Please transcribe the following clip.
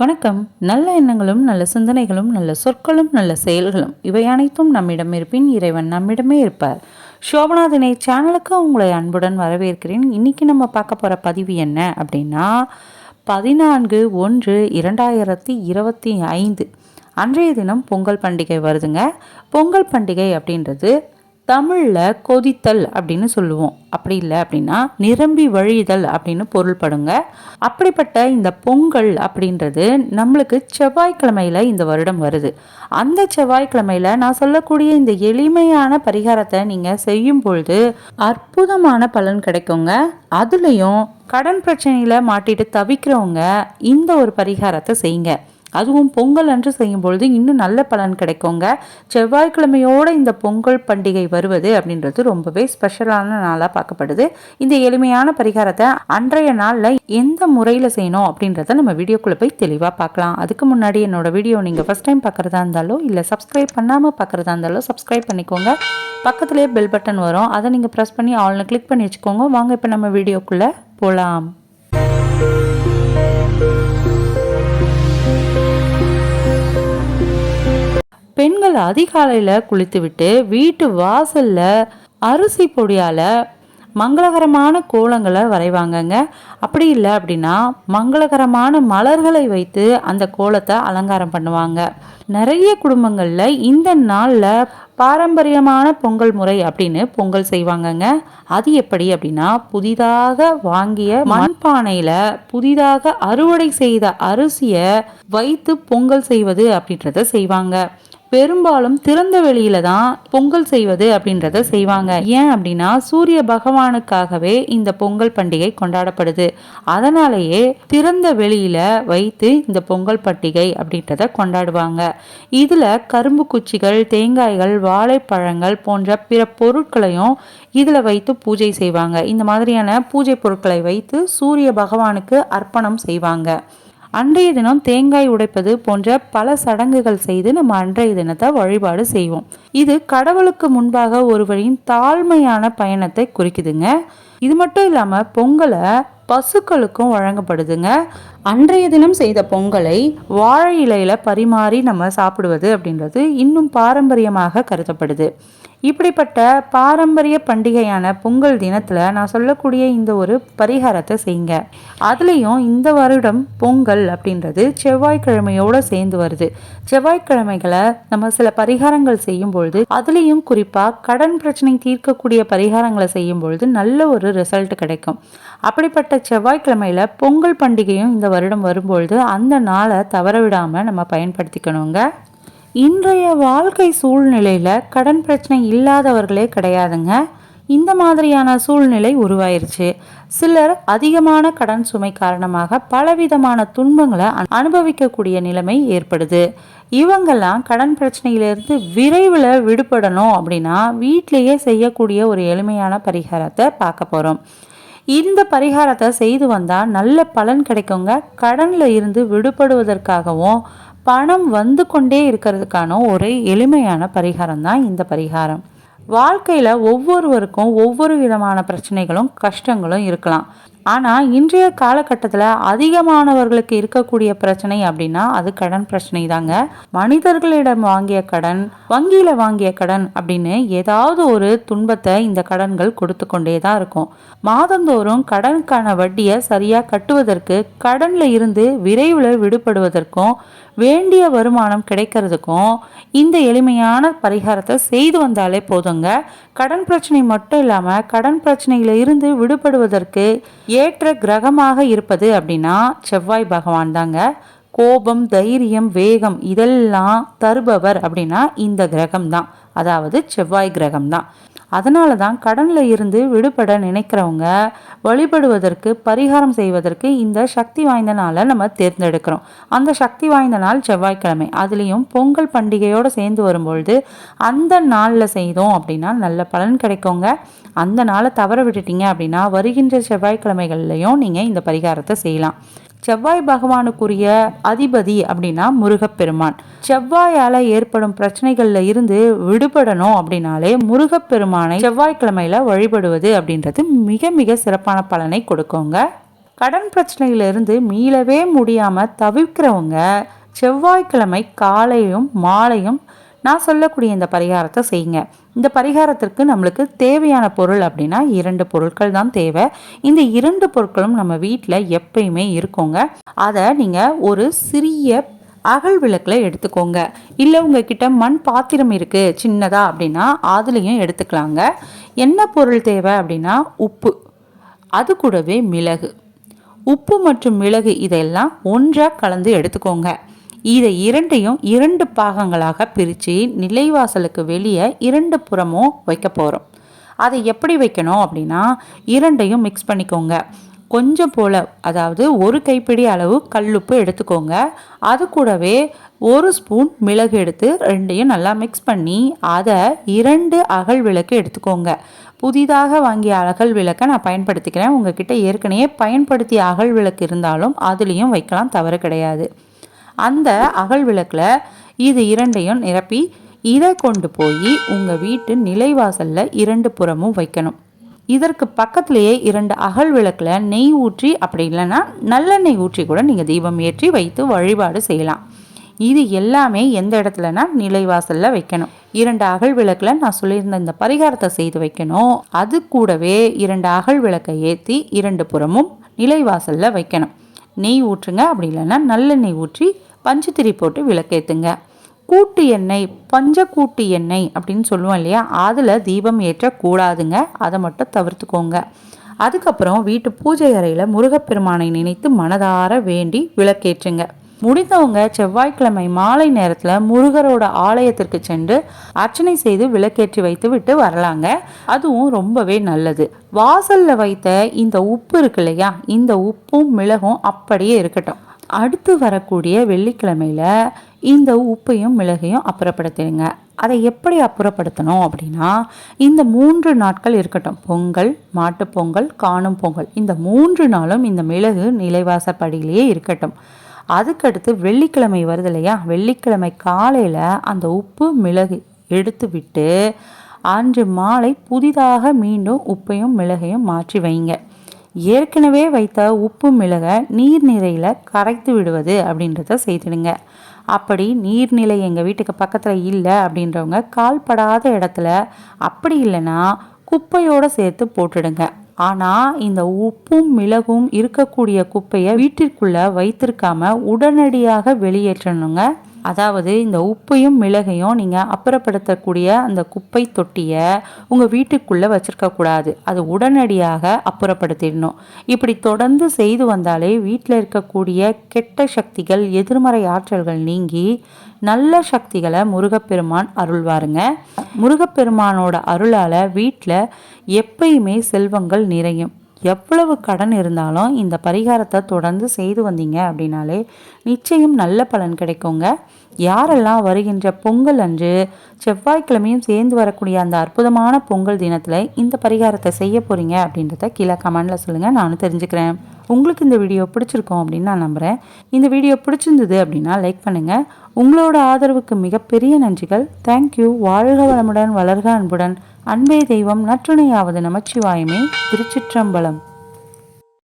வணக்கம். நல்ல எண்ணங்களும் நல்ல சிந்தனைகளும் நல்ல சொற்களும் நல்ல செயல்களும் இவை அனைத்தும் நம்மிடம் இருப்பின் இறைவன் நம்மிடமே இருப்பார். சோபனாதினை சேனலுக்கு உங்களை அன்புடன் வரவேற்கிறேன். இன்றைக்கி நம்ம பார்க்க போகிற பதிவு என்ன அப்படின்னா பதினான்கு ஒன்று இரண்டாயிரத்தி இருபத்தி ஐந்து. அன்றைய தினம் பொங்கல் பண்டிகை வருதுங்க. பொங்கல் பண்டிகை அப்படின்றது தமிழில் கொதித்தல் அப்படின்னு சொல்லுவோம். அப்படி இல்லை அப்படின்னா நிரம்பி வழிதல் அப்படின்னு பொருள்படுங்க. அப்படிப்பட்ட இந்த பொங்கல் அப்படின்றது நம்மளுக்கு செவ்வாய்க்கிழமையில் இந்த வருடம் வருது. அந்த செவ்வாய்க்கிழமையில் நான் சொல்லக்கூடிய இந்த எளிமையான பரிகாரத்தை நீங்கள் செய்யும் பொழுது அற்புதமான பலன் கிடைக்குங்க. அதுலேயும் கடன் பிரச்சனையில் மாட்டிட்டு தவிக்கிறவங்க இந்த ஒரு பரிகாரத்தை செய்யுங்க. அதுவும் பொங்கல் அன்று செய்யும் பொழுது இன்னும் நல்ல பலன் கிடைக்குங்க. செவ்வாய்க்கிழமையோட இந்த பொங்கல் பண்டிகை வருவது அப்படின்றது ரொம்பவே ஸ்பெஷலான நாளாக பார்க்கப்படுது. இந்த எளிமையான பரிகாரத்தை அன்றைய நாளில் எந்த முறையில் செய்யணும் அப்படின்றத நம்ம வீடியோக்குள்ளே போய் தெளிவாக பார்க்கலாம். அதுக்கு முன்னாடி என்னோட வீடியோ நீங்கள் ஃபஸ்ட் டைம் பார்க்குறதா இருந்தாலோ இல்லை சப்ஸ்கிரைப் பண்ணாமல் பார்க்குறதா இருந்தாலோ சப்ஸ்கிரைப் பண்ணிக்கோங்க. பக்கத்துலேயே பெல் பட்டன் வரும். அதை நீங்கள் ப்ரெஸ் பண்ணி ஆல்னு கிளிக் பண்ணி வச்சுக்கோங்க. வாங்க இப்போ நம்ம வீடியோக்குள்ளே போகலாம் பெண்கள் அதிகாலையில் குளித்துவிட்டு வீட்டு வாசலில் அரிசி பொடியால் மங்களகரமான கோலங்களை வரைவாங்கங்க. அப்படி இல்லை அப்படின்னா மங்களகரமான மலர்களை வைத்து அந்த கோலத்தை அலங்காரம் பண்ணுவாங்க. நிறைய குடும்பங்களில் இந்த நாளில் பாரம்பரியமான பொங்கல் முறை அப்படின்னு பொங்கல் செய்வாங்கங்க. அது எப்படி அப்படின்னா புதிதாக வாங்கிய மண்பானையில் புதிதாக அறுவடை செய்த அரிசியை வைத்து பொங்கல் செய்வது அப்படின்றத செய்வாங்க. பெரும்பாலும் திறந்த வெளியில தான் பொங்கல் செய்வது அப்படின்றத செய்வாங்க. ஏன் அப்படின்னா சூரிய பகவானுக்காகவே இந்த பொங்கல் பண்டிகை கொண்டாடப்படுது. அதனாலேயே திறந்த வெளியில வைத்து இந்த பொங்கல் பண்டிகை அப்படின்றத கொண்டாடுவாங்க. இதுல கரும்பு குச்சிகள் தேங்காய்கள் வாழைப்பழங்கள் போன்ற பிற பொருட்களையும் இதில் வைத்து பூஜை செய்வாங்க. இந்த மாதிரியான பூஜை பொருட்களை வைத்து சூரிய பகவானுக்கு அர்ப்பணம் செய்வாங்க. அன்றைய தினம் தேங்காய் உடைப்பது போன்ற பல சடங்குகள் செய்து நம்ம அன்றைய தினத்தை வழிபாடு செய்வோம். இது கடவுளுக்கு முன்பாக ஒருவரின் தாழ்மையான பயணத்தை குறிக்குதுங்க. இது மட்டும் இல்லாமல் பொங்கலை பசுக்களுக்கும் வழங்கப்படுதுங்க. அன்றைய தினம் செய்த பொங்கலை வாழை இலையில பரிமாறி நம்ம சாப்பிடுவது அப்படின்றது இன்னும் பாரம்பரியமாக கருதப்படுது. இப்படிப்பட்ட பாரம்பரிய பண்டிகையான பொங்கல் தினத்தில் நான் சொல்லக்கூடிய இந்த ஒரு பரிகாரத்தை செய்யுங்க. அதுலேயும் இந்த வருடம் பொங்கல் அப்படின்றது செவ்வாய்க்கிழமையோடு சேர்ந்து வருது. செவ்வாய்க்கிழமைகளை நம்ம சில பரிகாரங்கள் செய்யும் பொழுது அதுலேயும் குறிப்பாக கடன் பிரச்சனை தீர்க்கக்கூடிய பரிகாரங்களை செய்யும் பொழுது நல்ல ஒரு ரிசல்ட் கிடைக்கும். அப்படிப்பட்ட செவ்வாய்க்கிழமையில் பொங்கல் பண்டிகையும் இந்த வருடம் வரும்பொழுது அந்த நாளை தவற விடாமல் நம்ம பயன்படுத்திக்கணுங்க. இன்றைய வாழ்க்கை சூழ்நிலையில் கடன் பிரச்சனை இல்லாதவர்களே கிடையாதுங்க. இந்த மாதிரியான சூழ்நிலை உருவாயிருச்சு. சிலர் அதிகமான கடன் சுமை காரணமாக பலவிதமான துன்பங்களை அனுபவிக்கக்கூடிய நிலைமை ஏற்படுது. இவங்கெல்லாம் கடன் பிரச்சனையிலிருந்து விரைவில் விடுபடணும் அப்படின்னா வீட்டிலேயே செய்யக்கூடிய ஒரு எளிமையான பரிகாரத்தை பார்க்க போகிறோம் இந்த பரிகாரத்தை செய்து வந்தால் நல்ல பலன் கிடைக்குங்க. கடனில் இருந்து விடுபடுவதற்காகவும் பணம் வந்து கொண்டே இருக்கிறதுக்கான ஒரு எளிமையான பரிகாரம் தான் இந்த பரிகாரம். வாழ்க்கையில் ஒவ்வொருவருக்கும் ஒவ்வொரு விதமான பிரச்சனைகளும் கஷ்டங்களும் இருக்கலாம். ஆனால் இன்றைய காலகட்டத்தில் அதிகமானவர்களுக்கு இருக்கக்கூடிய பிரச்சனை அப்படின்னா அது கடன் பிரச்சனை தாங்க மனிதர்களிடம் வாங்கிய கடன் வங்கியில் வாங்கிய கடன் அப்படின்னு ஏதாவது ஒரு துன்பத்தை இந்த கடன்கள் கொடுத்து கொண்டே தான் இருக்கும். மாதந்தோறும் கடனுக்கான வட்டியை சரியாக கட்டுவதற்கு கடனில் இருந்து விரைவில் விடுபடுவதற்கும் வேண்டிய வருமானம் கிடைக்கிறதுக்கும் இந்த எளிமையான பரிகாரத்தை செய்து வந்தாலே போதுங்க. கடன் பிரச்சனை மட்டும் இல்லாமல் கடன் பிரச்சனையில் இருந்து விடுபடுவதற்கு ஏற்ற கிரகமாக இருப்பது அப்படின்னா செவ்வாய் பகவான் தாங்க. கோபம் தைரியம் வேகம் இதெல்லாம் தருபவர் அப்படின்னா இந்த கிரகம் தான். அதாவது செவ்வாய் கிரகம் தான். அதனால தான் கடனில் இருந்து விடுபட நினைக்கிறவங்க வழிபடுவதற்கு பரிகாரம் செய்வதற்கு இந்த சக்தி வாய்ந்த நாளை நம்ம தேர்ந்தெடுக்கிறோம். அந்த சக்தி வாய்ந்த நாள் செவ்வாய்க்கிழமை. அதுலேயும் பொங்கல் பண்டிகையோடு சேர்ந்து வரும்பொழுது அந்த நாளில் செய்தோம் அப்படின்னா நல்ல பலன் கிடைக்குங்க. அந்த நாளை தவற விட்டுட்டீங்க அப்படின்னா வருகின்ற செவ்வாய்க்கிழமைகள்லையும் நீங்கள் இந்த பரிகாரத்தை செய்யலாம். செவ்வாய் பகவானுக்குரிய அதிபதி அப்படின்னா முருகப்பெருமான். செவ்வாயால ஏற்படும் பிரச்சனைகள்ல இருந்து விடுபடணும் அப்படின்னாலே முருகப்பெருமானை செவ்வாய்க்கிழமையில வழிபடுவது அப்படின்றது மிக மிக சிறப்பான பலனை கொடுக்குங்க. கடன் பிரச்சனையிலிருந்து மீளவே முடியாமல் தவிர்க்கிறவங்க செவ்வாய்க்கிழமை காலையும் மாலையும் நான் சொல்லக்கூடிய இந்த பரிகாரத்தை செய்யுங்க. இந்த பரிகாரத்திற்கு நம்மளுக்கு தேவையான பொருள் அப்படின்னா இரண்டு பொருட்கள் தான் தேவை. இந்த இரண்டு பொருட்களும் நம்ம வீட்டில் எப்பயுமே இருக்கோங்க. அதை நீங்கள் ஒரு சிறிய அகல் விளக்கில் எடுத்துக்கோங்க. இல்லை உங்ககிட்ட மண் பாத்திரம் இருக்குது சின்னதாக அப்படின்னா அதுலேயும் எடுத்துக்கலாங்க. என்ன பொருள் தேவை அப்படின்னா உப்பு. அது கூடவே மிளகு. உப்பு மற்றும் மிளகு இதெல்லாம் ஒன்றாக கலந்து எடுத்துக்கோங்க. இதை இரண்டையும் இரண்டு பாகங்களாக பிரித்து நிலைவாசலுக்கு வெளியே இரண்டு புறமும் வைக்க போகிறோம் அதை எப்படி வைக்கணும் அப்படின்னா இரண்டையும் மிக்ஸ் பண்ணிக்கோங்க. கொஞ்சம் போல் அதாவது ஒரு கைப்பிடி அளவு கல்லுப்பு எடுத்துக்கோங்க. அது கூடவே ஒரு ஸ்பூன் மிளகு எடுத்து ரெண்டையும் நல்லா மிக்ஸ் பண்ணி அதை இரண்டு அகல் விளக்கு எடுத்துக்கோங்க. புதிதாக வாங்கிய அகல் விளக்கை நான் பயன்படுத்திக்கிறேன். உங்ககிட்ட ஏற்கனவே பயன்படுத்திய அகல் விளக்கு இருந்தாலும் அதுலேயும் வைக்கலாம் தவறு கிடையாது. அந்த அகல் விளக்கில் இது இரண்டையும் நிரப்பி இதை கொண்டு போய் உங்கள் வீட்டு நிலைவாசலில் இரண்டு புறமும் வைக்கணும். இதற்கு பக்கத்திலேயே இரண்டு அகல் விளக்கில் நெய் ஊற்றி அப்படி இல்லைன்னா நல்லெண்ணெய் ஊற்றி கூட நீங்கள் தீபம் ஏற்றி வைத்து வழிபாடு செய்யலாம். இது எல்லாமே எந்த இடத்துலனா நிலைவாசலில் வைக்கணும். இரண்டு அகல் விளக்கில் நான் சொல்லியிருந்த இந்த பரிகாரத்தை செய்து வைக்கணும். அது கூடவே இரண்டு அகல் விளக்கை ஏற்றி இரண்டு புறமும் நிலைவாசலில் வைக்கணும். நெய் ஊற்றுங்க அப்படி இல்லைன்னா நல்லெண்ணெய் ஊற்றி பஞ்சுத்திரி போட்டு விளக்கேற்றுங்க கூட்டு எண்ணெய் பஞ்ச கூட்டு எண்ணெய் அப்படின்னு சொல்லுவோம் இல்லையா? அதில் தீபம் ஏற்றக்கூடாதுங்க. அதை மட்டும் தவிர்த்துக்கோங்க. அதுக்கப்புறம் வீட்டு பூஜை அறையில் முருகப்பெருமானை நினைத்து மனதார வேண்டி விளக்கேற்றுங்க. முடிந்தவங்க செவ்வாய்க்கிழமை மாலை நேரத்தில் முருகரோட ஆலயத்திற்கு சென்று அர்ச்சனை செய்து விளக்கேற்றி வைத்து விட்டு வரலாங்க. அதுவும் ரொம்பவே நல்லது. வாசலில் வைத்த இந்த உப்பு இருக்கு இல்லையா? இந்த உப்பும் மிளகும் அப்படியே இருக்கட்டும். அடுத்து வரக்கூடிய வெள்ளிக்கிழமையில் இந்த உப்பையும் மிளகையும் அப்புறப்படுத்திடுங்க. அதை எப்படி அப்புறப்படுத்தணும் அப்படின்னா இந்த மூன்று நாட்கள் இருக்கட்டும். பொங்கல் மாட்டுப்பொங்கல் காணும் பொங்கல். இந்த மூன்று நாளும் இந்த மிளகு நிலைவாசப்படியிலேயே இருக்கட்டும். அதுக்கடுத்து வெள்ளிக்கிழமை வருது இல்லையா? வெள்ளிக்கிழமை காலையில் அந்த உப்பு மிளகு எடுத்து விட்டு அன்று மாலை புதிதாக மீண்டும் உப்பையும் மிளகையும் மாற்றி வைங்க. ஏற்கனவே வைத்த உப்பு மிளகை நீர்நிலையில் கரைத்து விடுவது அப்படின்றத செய்திடுங்க. அப்படி நீர்நிலை எங்கள் வீட்டுக்கு பக்கத்தில் இல்லை அப்படின்றவங்க கால்படாத இடத்துல அப்படி இல்லைன்னா குப்பையோடு சேர்த்து போட்டுடுங்க. ஆனால் இந்த உப்பும் மிளகும் இருக்கக்கூடிய குப்பையை வீட்டிற்குள்ளே வைத்திருக்காம உடனடியாக வெளியேற்றணுங்க. அதாவது இந்த உப்பையும் மிளகையும் நீங்கள் அப்புறப்படுத்தக்கூடிய அந்த குப்பை தொட்டியை உங்கள் வீட்டுக்குள்ளே வச்சுருக்கக்கூடாது அது உடனடியாக அப்புறப்படுத்திடணும். இப்படி தொடர்ந்து செய்து வந்தாலே வீட்டில் இருக்கக்கூடிய கெட்ட சக்திகள் எதிர்மறை ஆற்றல்கள் நீங்கி நல்ல சக்திகளை முருகப்பெருமான் அருள்வாருங்க. முருகப்பெருமானோட அருளால் வீட்டில் எப்பயுமே செல்வங்கள் நிறையும். எவ்வளவு கடன் இருந்தாலும் இந்த பரிகாரத்தை தொடர்ந்து செய்து வந்தீங்க அப்படின்னாலே நிச்சயம் நல்ல பலன் கிடைக்குங்க. யாரெல்லாம் வருகின்ற பொங்கல் அன்று செவ்வாய்க்கிழமையும் சேர்ந்து வரக்கூடிய அந்த அற்புதமான பொங்கல் தினத்தில் இந்த பரிகாரத்தை செய்ய போகிறீங்க அப்படின்றத கீழே கமெண்டில் சொல்லுங்கள் நானும் தெரிஞ்சுக்கிறேன். உங்களுக்கு இந்த வீடியோ பிடிச்சிருக்கோம் அப்படின்னு நான் நம்புகிறேன் இந்த வீடியோ பிடிச்சிருந்தது அப்படின்னா லைக் பண்ணுங்கள் உங்களோட ஆதரவுக்கு மிகப்பெரிய நன்றிகள். தேங்க்யூ வாழ்க வளமுடன் வளர்க அன்புடன். அன்பே தெய்வம் நற்றுணையாவது நமச்சிவாயமே திருச்சிற்றம்பலம்.